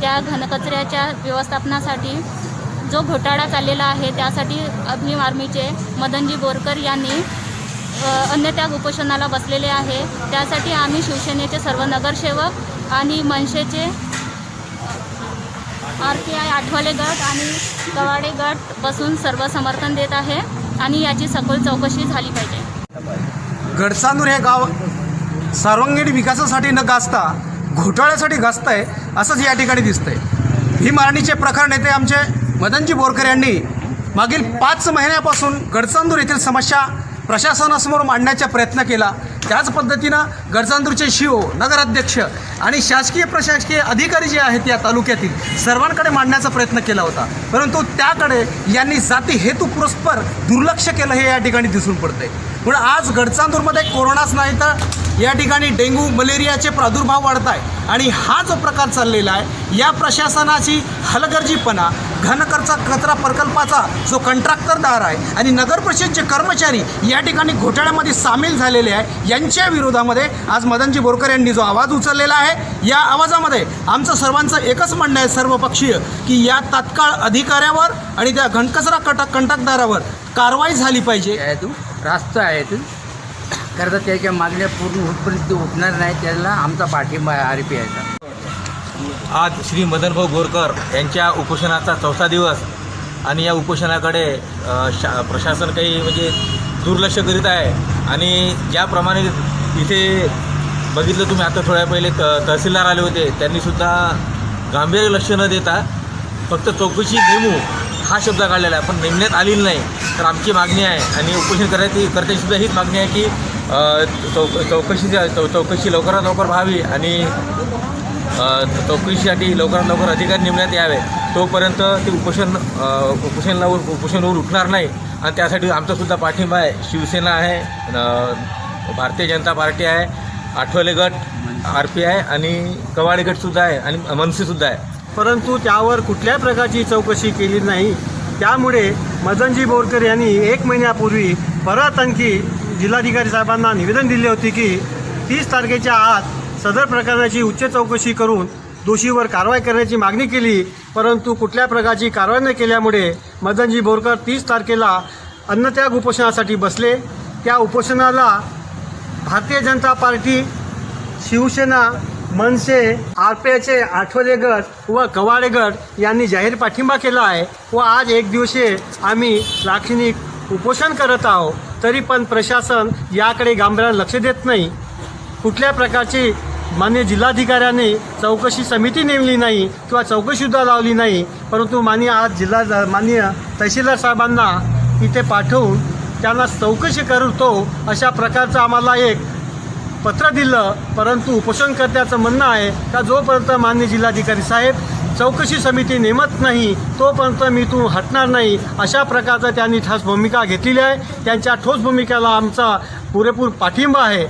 त्या घनकचऱ्याच्या व्यवस्थापनासाठी जो घोटाळा चाललेला आहे त्यासाठी अग्निम आर्मीचे मदनजी बोरकर यांनी अन्य अन्नत्याग उपोषणाला बसलेले आहे. त्यासाठी आम्ही शिवसेनेचे सर्व नगरसेवक आणि मनसेचे आर पी आय आठवले गट आणि गवाडे गट बसून सर्व समर्थन देत आहे आणि याची सखोल चौकशी झाली पाहिजे. गडचांदूर हे गाव सर्वांगीण विकासासाठी न गाजता घोटाळ्यासाठी गाजत आहे असंच या ठिकाणी दिसतंय. ही मारणीचे प्रखर नेते आमचे मदनजी बोरकर यांनी मागील पाच महिन्यापासून गडचांदूर येथील समस्या प्रशासनासमोर मांडण्याचा प्रयत्न केला. त्याच पद्धतीनं गडचांदूरचे शिओ नगराध्यक्ष आणि शासकीय प्रशासकीय अधिकारी जे आहेत या तालुक्यातील सर्वांकडे मांडण्याचा प्रयत्न केला होता. परंतु त्याकडे यांनी जाती हेतू पुरस्पर दुर्लक्ष केलं हे या ठिकाणी दिसून पडते म्हणून आज गडचांदूरमध्ये कोरोनाच नाही तर या ठिकाणी डेंग्यू मलेरियाचे प्रादुर्भाव वाढत आहे आणि हा जो प्रकार चाललेला आहे या प्रशासनाची हलगर्जीपणा घनकरचा कचरा प्रकल्पाचा जो कंत्राटदार आहे आणि नगर परिषदचे कर्मचारी या ठिकाणी घोटाळ्यामध्ये सामील झालेले आहे यांच्या विरोधामध्ये आज मदनजी बोरकर यांनी जो आवाज उचललेला आहे या आवाजामध्ये आमचं सर्वांचं एकच म्हणणं आहे सर्वपक्षीय की या तात्काळ अधिकाऱ्यावर आणि त्या घनकचरा कट कंत्राटदारावर कारवाई झाली पाहिजे. तू? रास्त आहे तू. करता त्याच्या मागण्या पूर्ण होतपर्यंत होणार उठणार नाही त्याला आमचा पाठिंबा आहे आर पी आयचा आज श्री मदनभाऊ बोरकर यांच्या उपोषणाचा चौथा दिवस आणि या उपोषणाकडे शा प्रशासन काही म्हणजे दुर्लक्ष करीत आहे. आणि ज्याप्रमाणे इथे बघितलं तुम्ही आता थोड्या पहिले त तहसीलदार आले होते त्यांनीसुद्धा गांभीर्य लक्ष न देता फक्त चौकशी नेमू हा शब्द काढलेला आहे. पण नेमण्यात आलेली नाही तर आमची मागणी आहे आणि उपोषण करायची करत्यासुद्धा हीच मागणी आहे की चौक चौ चौकशी चौ चौकशी लवकरात लवकर व्हावी आणि चौकशीसाठी लवकरात लवकर अधिकारी नेमण्यात यावे. तोपर्यंत ते उपोषण उपोषणावर उपोषणावर उठणार नाही. आणि त्यासाठी आमचासुद्धा पाठिंबा आहे. शिवसेना आहे भारतीय जनता पार्टी आहे आठवले गट आर पी आय आणि कवाडे गटसुद्धा आहे आणि मनसेसुद्धा आहे. परंतु त्यावर कुठल्याही प्रकारची चौकशी केली नाही. त्यामुळे मदनजी बोरकर यांनी एक महिन्यापूर्वी परत आणखी जिल्हाधिकारी साहेबांना निवेदन दिले होते की तीस तारखेच्या आत सदर प्रकरणाची उच्च चौकशी करून दोषीवर कारवाई करण्याची मागणी केली परंतु कुठल्या प्रकारची कारवाई न केल्यामुळे मदनजी बोरकर तीस तारखेला अन्नत्याग उपोषणासाठी बसले. त्या उपोषणाला भारतीय जनता पार्टी शिवसेना मनसे आरपीआयचे आठवले गट व कवाडे गट यांनी जाहीर पाठिंबा केला आहे व आज एक दिवशी आम्ही लाक्षणिक उपोषण करत आहोत. तरी पण प्रशासन याकडे गांभीर्यानं लक्ष देत नाही. कुठल्या प्रकारची मान्य जिल्हाधिकाऱ्याने चौकशी समिती नेमली नाही किंवा चौकशीसुद्धा लावली नाही परंतु मान्य आज जिल्हा मान्य तहसीलदार साहेबांना इथे पाठवून त्यांना चौकशी करतो अशा प्रकारचं आम्हाला एक पत्र दिलं परंतु उपोषणकर्त्याचं म्हणणं आहे का जोपर्यंत मान्य जिल्हाधिकारी साहेब चौकशी समिती नेमत नाही तोपर्यंत मी तू हटणार नाही अशा प्रकारचं त्यांनी ठास भूमिका घेतलेली आहे. त्यांच्या ठोस भूमिकेला आमचा पुरेपूर पाठिंबा आहे.